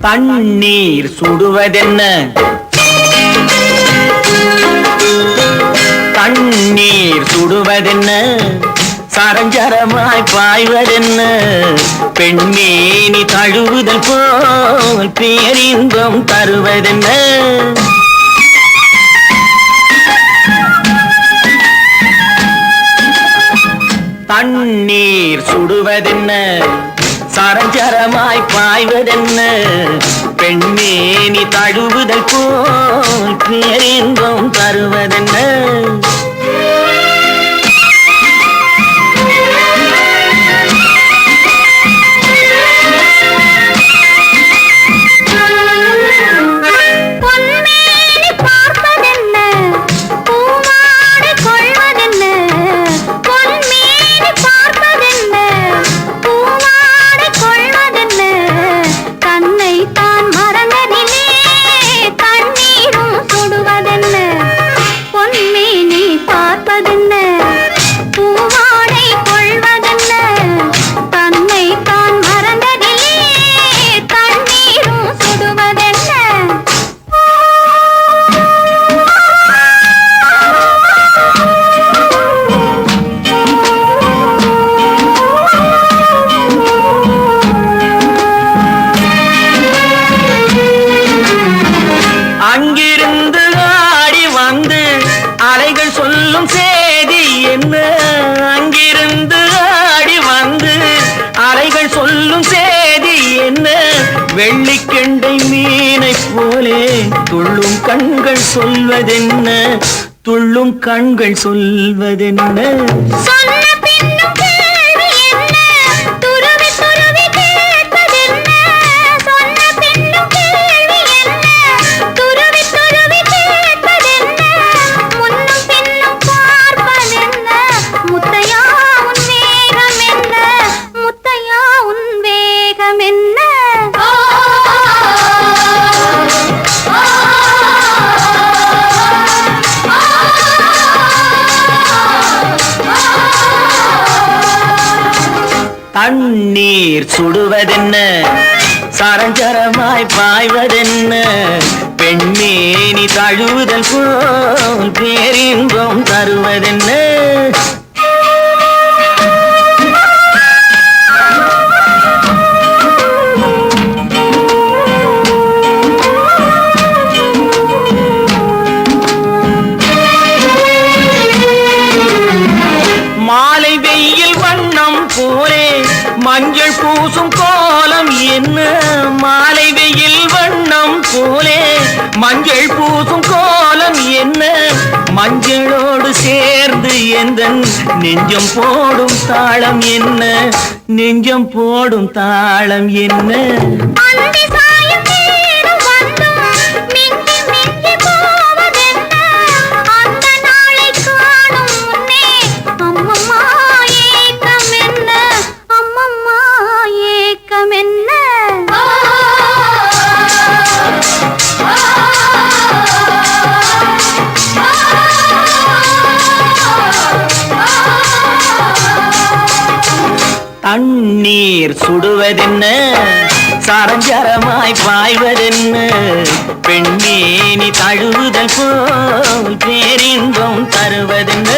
தண்ணீர் சுடுவதென்ன? தண்ணீர் சுடுவதென்ன? சரஞ்சரமாய் பாய்வதென்ன? பெண்ணே தழுவுதல் போல் பேரின்பம் தருவதென்ன? தண்ணீர் சுடுவதென்ன? சரஞ்சரமாய் பாய்வதென்ன? பெண்ணே நீ தழுவுதல் போல் பேரின்பம் தருவதென்ன? போலே துள்ளும் கண்கள் சொல்வதென்ன? துள்ளும் கண்கள் சொல்வதென்ன? தண்ணீர் சுடுவதென்ன? சரஞ்சரமாய் பாய்வதென்ன? பெண்ணே நீ தழுவுதல் போல் பேரின்பம் தருவதென்ன? மயில் வண்ணம் போலே மஞ்சள் பூசும் கோலம் என்ன? மாலை வெயில் வண்ணம் போலே மஞ்சள் பூசும் கோலம் என்ன? மஞ்சளோடு சேர்ந்து எந்த நெஞ்சம் போடும் தாளம் என்ன? நெஞ்சம் போடும் தாளம் என்ன? தண்ணீர் சுடுவதென்ன சரஞ்சரமாய் பாய்வதென்ன பெண்ணே நீ தழுவுதல் போல் பேரின்பம் தருவதென்ன.